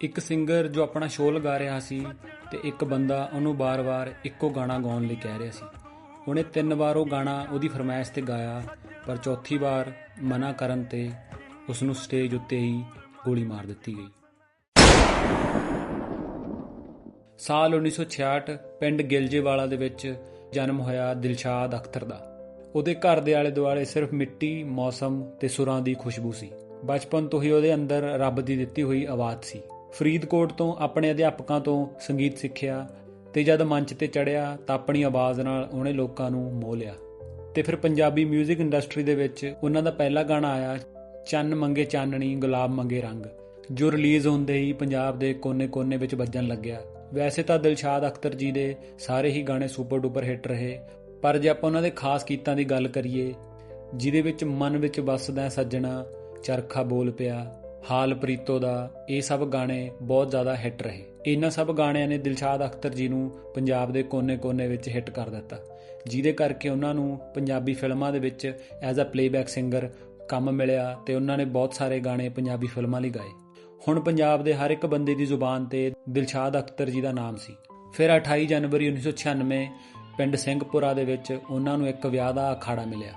ਇੱਕ ਸਿੰਗਰ ਜੋ ਆਪਣਾ ਸ਼ੋਅ ਲਗਾ ਰਿਹਾ ਸੀ ਤੇ ਇੱਕ ਬੰਦਾ ਉਹਨੂੰ ਬਾਰ-ਬਾਰ ਇੱਕੋ ਗਾਣਾ ਗਾਉਣ ਲਈ ਕਹਿ ਰਿਹਾ ਸੀ। ਉਹਨੇ ਤਿੰਨ ਵਾਰ ਉਹ ਗਾਣਾ ਉਹਦੀ ਫਰਮਾਇਸ਼ ਤੇ ਗਾਇਆ, ਪਰ ਚੌਥੀ ਵਾਰ ਮਨਾ ਕਰਨ ਤੇ ਉਸ ਨੂੰ ਸਟੇਜ ਉੱਤੇ ਹੀ ਗੋਲੀ ਮਾਰ ਦਿੱਤੀ ਗਈ। ਸਾਲ 1966 ਪਿੰਡ ਗਿਲਜੇਵਾਲਾ ਦੇ ਵਿੱਚ ਜਨਮ ਹੋਇਆ ਦਿਲਸ਼ਾਦ ਅਖਤਰ ਦਾ। ਉਹਦੇ ਘਰ ਦੇ ਆਲੇ ਦੁਆਲੇ ਸਿਰਫ ਮਿੱਟੀ, ਮੌਸਮ ਤੇ ਸੁਰਾਂ ਦੀ ਖੁਸ਼ਬੂ ਸੀ। ਬਚਪਨ ਤੋਂ ਹੀ ਉਹਦੇ ਅੰਦਰ ਰੱਬ ਦੀ ਦਿੱਤੀ ਹੋਈ ਆਵਾਜ਼ ਸੀ। ਫਰੀਦਕੋਟ ਤੋਂ ਆਪਣੇ ਅਧਿਆਪਕਾਂ ਤੋਂ ਸੰਗੀਤ ਸਿੱਖਿਆ ਤੇ ਜਦ ਮੰਚ ਤੇ ਚੜਿਆ ਤਾਂ ਆਪਣੀ ਆਵਾਜ਼ ਨਾਲ ਉਹਨੇ ਲੋਕਾਂ ਨੂੰ ਮੋਹ ਲਿਆ। ਤੇ ਫਿਰ ਪੰਜਾਬੀ 뮤직 ਇੰਡਸਟਰੀ ਦੇ ਵਿੱਚ ਉਹਨਾਂ ਦਾ ਪਹਿਲਾ ਗਾਣਾ ਆਇਆ, ਚੰਨ ਮੰਗੇ ਚਾਨਣੀ, ਗੁਲਾਬ ਮੰਗੇ ਰੰਗ, ਜੋ ਰਿਲੀਜ਼ ਹੁੰਦੇ ਹੀ ਪੰਜਾਬ ਦੇ ਕੋਨੇ-ਕੋਨੇ ਵਿੱਚ ਵੱਜਣ ਲੱਗਿਆ। ਵੈਸੇ ਤਾਂ ਦਿਲਸ਼ਾਦ ਅਖਤਰ ਜੀ ਦੇ ਸਾਰੇ ਹੀ ਗਾਣੇ ਸੁਪਰ ਡੂਪਰ ਹਿੱਟ ਰਹੇ, ਪਰ ਜੇ ਆਪਾਂ ਉਹਨਾਂ ਦੇ ਖਾਸ ਗੀਤਾਂ ਦੀ ਗੱਲ ਕਰੀਏ, ਜਿਹਦੇ ਵਿੱਚ ਮਨ ਵਿੱਚ ਵੱਸਦਾ ਸੱਜਣਾ, ਚਰਖਾ ਬੋਲ ਪਿਆ ਹਾਲ ਪ੍ਰੀਤੋ ਦਾ ਇਹ ਸਭ ਗਾਣੇ ਬਹੁਤ ਜ਼ਿਆਦਾ ਹਿੱਟ ਰਹੇ। ਇਹਨਾਂ ਸਭ ਗਾਣਿਆਂ ਨੇ ਦਿਲਸ਼ਾਦ ਅਖਤਰ ਜੀ ਨੂੰ ਪੰਜਾਬ ਦੇ ਕੋਨੇ-ਕੋਨੇ ਵਿੱਚ ਹਿੱਟ ਕਰ ਦਿੱਤਾ। ਜਿਹਦੇ ਕਰਕੇ ਉਹਨਾਂ ਨੂੰ ਪੰਜਾਬੀ ਫਿਲਮਾਂ ਦੇ ਵਿੱਚ ਐਜ਼ ਅ ਪਲੇਬੈਕ ਸਿੰਗਰ ਕੰਮ ਮਿਲਿਆ ਤੇ ਉਹਨਾਂ ਨੇ ਬਹੁਤ ਸਾਰੇ ਗਾਣੇ ਪੰਜਾਬੀ ਫਿਲਮਾਂ ਲਈ ਗਾਏ। ਹੁਣ ਪੰਜਾਬ ਦੇ ਹਰ ਇੱਕ ਬੰਦੇ ਦੀ ਜ਼ੁਬਾਨ ਤੇ ਦਿਲਸ਼ਾਦ ਅਖਤਰ ਜੀ ਦਾ ਨਾਮ ਸੀ। ਫਿਰ 28 ਜਨਵਰੀ 1996 ਪਿੰਡ ਸਿੰਘਪੁਰਾ ਦੇ ਵਿੱਚ ਉਹਨਾਂ ਨੂੰ ਇੱਕ ਵਿਆਹ ਦਾ ਅਖਾੜਾ ਮਿਲਿਆ।